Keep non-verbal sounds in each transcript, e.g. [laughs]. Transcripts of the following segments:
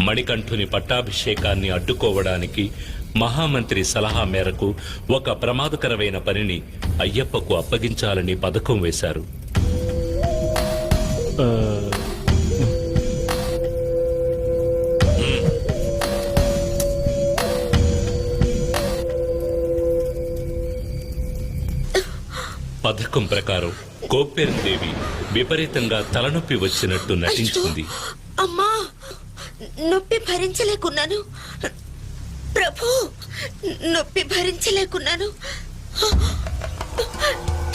మణికంఠుని పట్టాభిషేకాన్ని అడ్డుకోవడానికి మహామంత్రి సలహా మేరకు ఒక ప్రమాదకరమైన పనిని అయ్యప్పకు అప్పగించాలని పథకం వేశారు. పథకం ప్రకారం దేవి విపరీతంగా తలనొప్పి వచ్చినట్టు నటించింది. అమ్మా నొప్పి భరించలేకున్నాను. ప్రభు నొప్పి భరించలేకున్నాను.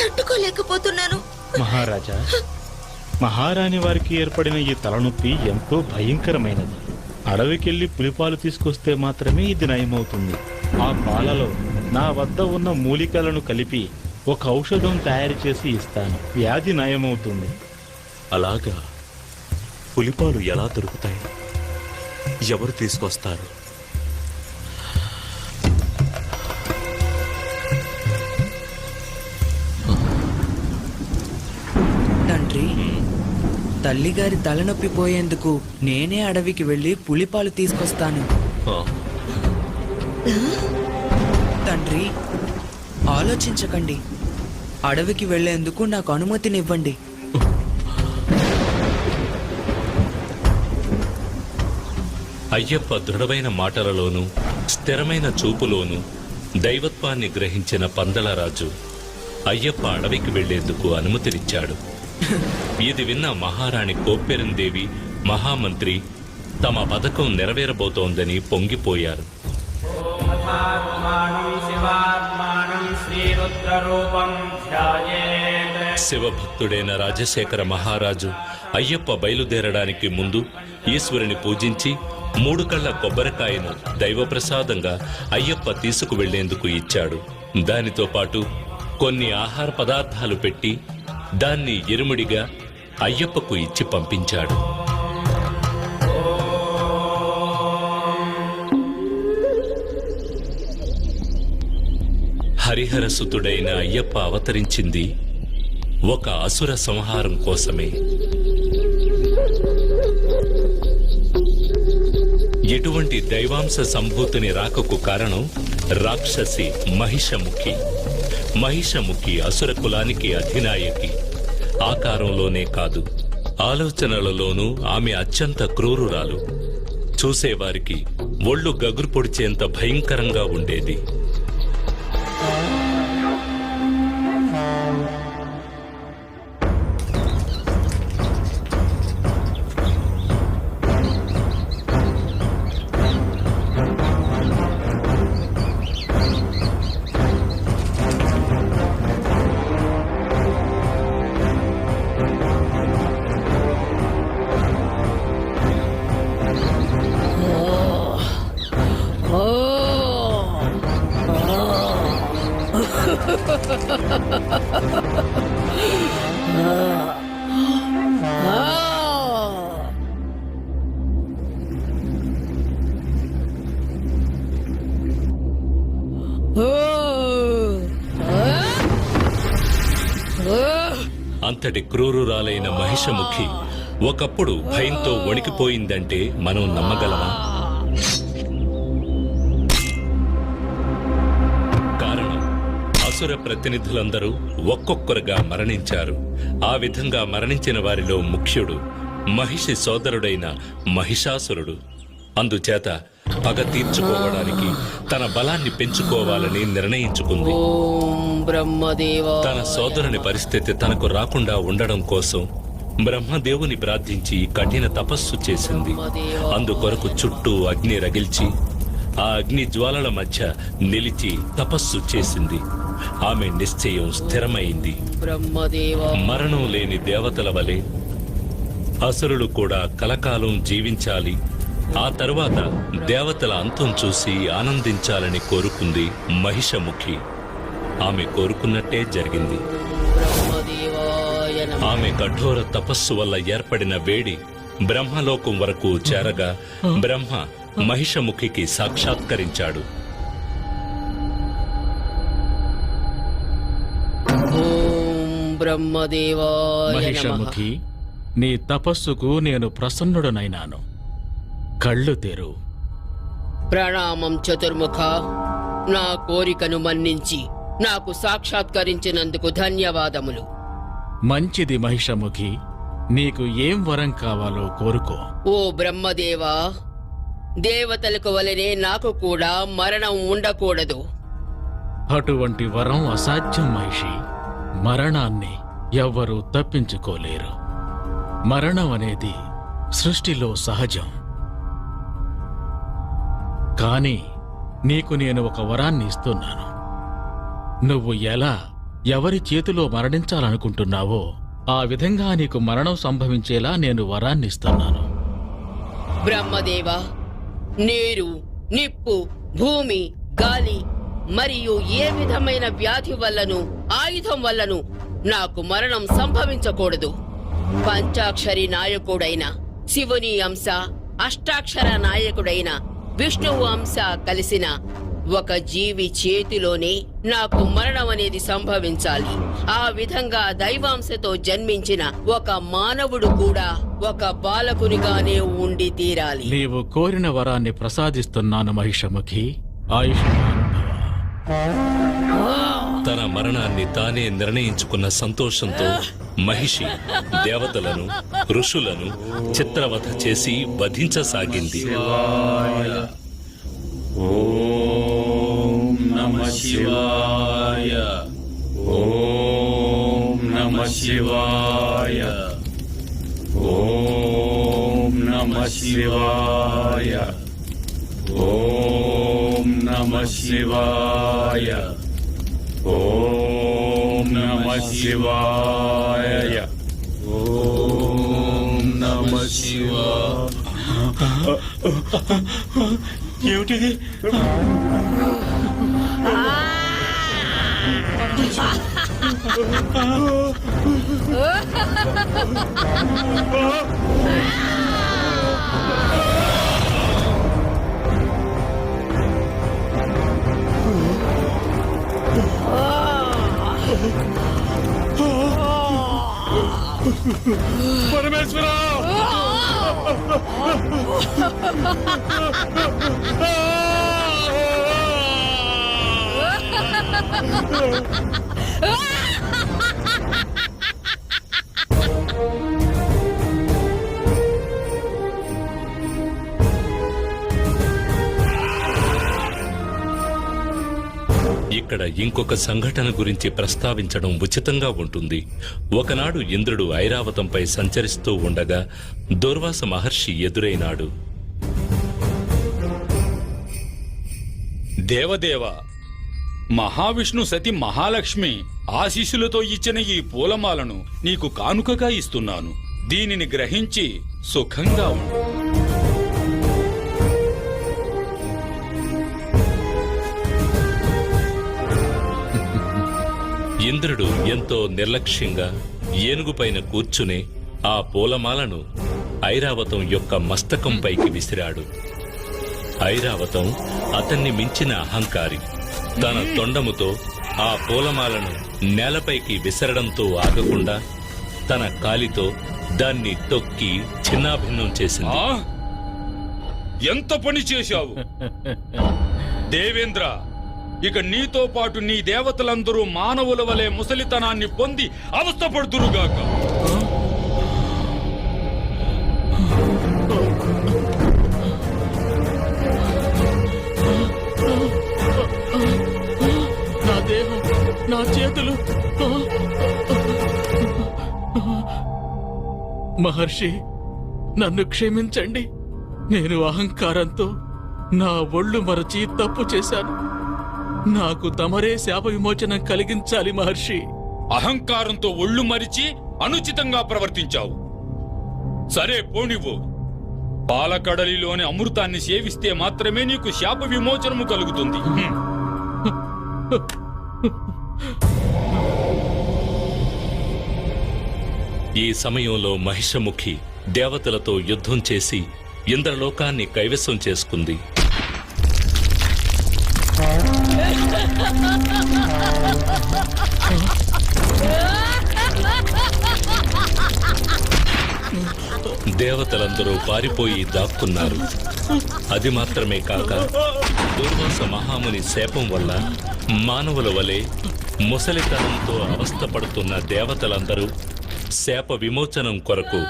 తట్టుకోలేకపోతున్నాను. మహారాజా మహారాణి వారికి ఏర్పడిన ఈ తలనొప్పి ఎంతో భయంకరమైనది. అడవికెళ్ళి పులిపాలు తీసుకొస్తే మాత్రమే ఇది నయమవుతుంది. ఆ పాలలో నా వద్ద ఉన్న మూలికలను కలిపి ఒక ఔషధం తయారు చేసి ఇస్తాను. వ్యాధి నయమవుతుంది. అలాగా. పులిపాలు ఎలా దొరుకుతాయి? ఎవరు తీసుకొస్తారు? తండ్రి తల్లిగారి తలనొప్పి పోయేందుకు నేనే అడవికి వెళ్ళి పులిపాలు తీసుకొస్తాను. తండ్రి ఆలోచించకండి. అడవికి వెళ్ళేందుకు నాకు అనుమతినివ్వండి. అయ్యప్ప దృఢమైన మాటలలోనూ స్థిరమైన చూపులోనూ దైవత్వాన్ని గ్రహించిన పందలరాజు అయ్యప్ప అడవికి వెళ్ళేందుకు అనుమతినిచ్చాడు. ఇది విన్న మహారాణి కోప్పెరందేవి మహామంత్రి తమ పథకం నెరవేరబోతోందని పొంగిపోయారు. శివభక్తుడైన రాజశేఖర మహారాజు అయ్యప్ప బయలుదేరడానికి ముందు ఈశ్వరుని పూజించి మూడు కళ్ళ కొబ్బరికాయను దైవప్రసాదంగా అయ్యప్ప తీసుకువెళ్ళేందుకు ఇచ్చాడు. దానితో పాటు కొన్ని ఆహార పదార్థాలు పెట్టి దాన్ని ఎరుముడిగా అయ్యప్పకు ఇచ్చి పంపించాడు. హరిహరసుతుడైన అయ్యప్ప అవతరించింది ఒక అసుర సంహారం కోసమే. ఎటువంటి దైవాంశ సంభూతిని రాకకు కారణం రాక్షసి మహిషముఖి. మహిషముఖి అసుర కులానికి అధినాయకి. ఆకారంలోనే కాదు ఆలోచనలలోనూ ఆమె అత్యంత క్రూరురాలు. చూసేవారికి ఒళ్ళు గగురు పొడిచేంత భయంకరంగా ఉండేది. అంతటి క్రూరురాలైన మహిషముఖి ఒకప్పుడు భయంతో వణికిపోయిందంటే మనం నమ్మగలమా? అసుర ప్రతినిధులందరూ ఒక్కొక్కరుగా మరణించారు. ఆ విధంగా మరణించిన వారిలో ముఖ్యుడు మహిషి సోదరుడైన మహిషాసురుడు. అందుచేత పగ తీర్చుకోవడానికి తన బలాన్ని పెంచుకోవాలని నిర్ణయించుకుంది. తన సోదరుని పరిస్థితి తనకు రాకుండా ఉండడం కోసం బ్రహ్మదేవుని ప్రార్థించి కఠిన తపస్సు చేసింది. అందుకొరకు చుట్టూ అగ్ని రగిల్చి ఆ అగ్ని జ్వాలల మధ్య నిలిచి తపస్సు చేసింది. ఆమె నిశ్చయం స్థిరమైంది. మరణం లేని దేవతల వలె అసురులు కూడా కలకాలం జీవించాలి. ఆ తరువాత దేవతల అంతం చూసి ఆనందించాలని కోరుకుంది మహిషముఖి. ఆమె కోరుకున్నట్టే జరిగింది. ఆమె కఠోర తపస్సు వల్ల ఏర్పడిన వేడి బ్రహ్మలోకం వరకు చేరగా బ్రహ్మ మహిషముఖికి సాక్షాత్కరించాడు. బ్రహ్మదేవాయ నమః. మహిషముఖి నీ తపస్సుకు నేను ప్రసన్నుడనైనాను. కళ్ళు తెరు. ప్రణామం చతుర్ముఖ నా కోరికను మన్నించి నాకు సాక్షాత్కరించినందుకు ధన్యవాదములు. మంచిది మహిషముఖి నీకు ఏం వరం కావాలో కోరుకో. ఓ బ్రహ్మదేవా దేవతలకు వలనే నాకు కూడా మరణం ఉండకూడదు. అటువంటి వరం అసాధ్యం మహిషి. మరణాన్ని ఎవ్వరూ తప్పించుకోలేరు. మరణం అనేది సృష్టిలో సహజం. కానీ నీకు నేను ఒక వరాన్ని ఇస్తున్నాను. నువ్వు ఎలా ఎవరి చేతిలో మరణించాలనుకుంటున్నావో ఆ విధంగా నీకు మరణం సంభవించేలా నేను వరాన్ని ఇస్తున్నాను. బ్రహ్మదేవా నీరు నిప్పు భూమి గాలి మరియు ఏ విధమైన వ్యాధి వల్లను ఆయుధం వల్లను నాకు మరణం సంభవించకూడదు. పంచాక్షరి నాయకుడైన శివుని అంశ అష్టాక్షర నాయకుడైన విష్ణువు అంశ కలిసిన ఒక జీవి చేతిలోనే నాకు మరణం అనేది సంభవించాలి. ఆ విధంగా దైవాంశతో జన్మించిన ఒక మానవుడు కూడా ఒక బాలకునిగానే ఉండి తీరాలి. నీవు కోరిన వరాన్ని ప్రసాదిస్తున్నాను మహిషముఖి. ఆయుష్మాన్. తన మరణాన్ని తానే నిర్ణయించుకున్న సంతోషంతో మహిషి దేవతలను ఋషులను చిత్రవధ చేసి వధించసాగింది. ఓం నమ శివాయ. ఓం నమ శివాయ. ఓం నమ శివాయ. ఓం నమ శివాయ. ఓం నమ శివాయ. ఓం నమ శివాయ. ఏమిటిది పరమేశ్వర! [laughs] [laughs] [laughs] ఇక్కడ ఇంకొక సంఘటన గురించి ప్రస్తావించడం ఉచితంగా ఉంటుంది. ఒకనాడు ఇంద్రుడు ఐరావతంపై సంచరిస్తూ ఉండగా దుర్వాస మహర్షి ఎదురైనాడు. దేవదేవ మహావిష్ణు సతి మహాలక్ష్మి ఆశీస్సులతో ఇచ్చిన ఈ పూలమాలను నీకు కానుకగా ఇస్తున్నాను. దీనిని గ్రహించి సుఖంగా ఉండు. ఇంద్రుడు ఎంతో నిర్లక్ష్యంగా ఏనుగుపైన కూర్చుని ఆ పూలమాలను ఐరావతం యొక్క మస్తకంపైకి విసిరాడు. ఐరావతం అతన్ని మించిన అహంకారి. తన తొండముతో ఆ పూలమాలను నేలపైకి విసరడంతో ఆగకుండా తన కాలితో దాన్ని తొక్కి చిన్నాభిన్నం చేసింది. ఎంత పని చేశావు? దేవేంద్ర ఇక నీతో పాటు నీ దేవతలందరూ మానవుల వలె ముసలితనాన్ని పొంది అవస్థపడుతురుగాక నా దేహం నా చేతులు. మహర్షి నన్ను క్షమించండి. నేను అహంకారంతో నా ఒళ్ళు మరచి తప్పు చేశాను. నాకు తమరే శాప విమోచనం కలిగించాలి మహర్షి. అహంకారంతో ఒళ్ళు మరిచి అనుచితంగా ప్రవర్తించావు. సరే పోనివ్వు. పాలకడలిలోని అమృతాన్ని సేవిస్తే మాత్రమే నీకు శాప విమోచనము కలుగుతుంది. ఈ సమయంలో మహిషముఖి దేవతలతో యుద్ధం చేసి ఇంద్రలోకాన్ని కైవసం చేసుకుంది. దేవతలందరూ పారిపోయి దాక్కున్నారు. అది మాత్రమే కాక దుర్వాస మహాముని శాపం వల్ల మానవుల వలె ముసలితనంతో అవస్థపడుతున్న దేవతలందరూ శాప విమోచనం కొరకు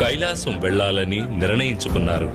కైలాసం వెళ్ళాలని నిర్ణయించుకున్నారు.